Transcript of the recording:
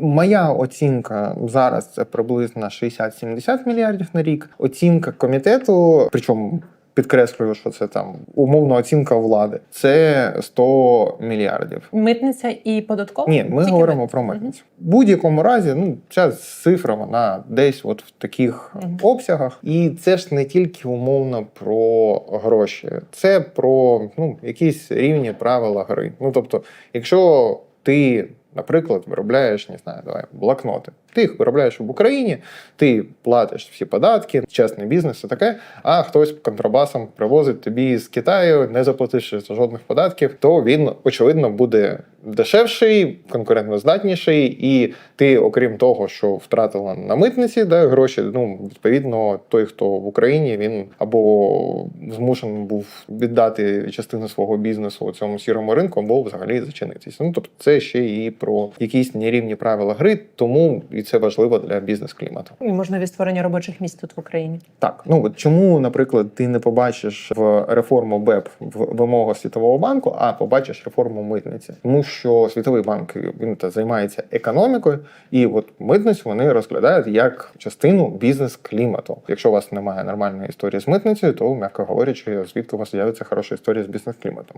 Моя оцінка зараз це приблизно 60-70 мільярдів на рік. Оцінка комітету, причому. Підкреслюю, що це там умовна оцінка влади. Це 100 мільярдів. Митниця і податкова? Ні, ми Тільки говоримо мит- про митницю. В будь-якому разі, ну ця цифра вона десь от в таких Мгм. обсягах, і це ж не тільки умовно про гроші, це про ну якісь рівні правила гри. Ну тобто, якщо ти. Наприклад, виробляєш, не знаю, давай блокноти. Ти їх виробляєш в Україні, ти платиш всі податки, чесний бізнес і таке. А хтось контрабасом привозить тобі з Китаю, не заплативши за жодних податків, то він очевидно буде дешевший, конкурентноздатніший, і ти, окрім того, що втратила на митниці да, гроші, ну відповідно, той, хто в Україні, він або змушений був віддати частину свого бізнесу цьому сірому ринку, або взагалі зачинитися. Ну тобто, це ще і про якісь нерівні правила гри, тому і це важливо для бізнес-клімату. І можливі створення робочих місць тут в Україні. Так, ну от чому, наприклад, ти не побачиш в реформу БЕП в вимогах Світового банку, а побачиш реформу митниці, тому що Світовий банк він та займається економікою, і от митницю вони розглядають як частину бізнес-клімату. Якщо у вас немає нормальної історії з митницею, то м'яко говорячи, звідки у вас з'явиться хороша історія з бізнес-кліматом.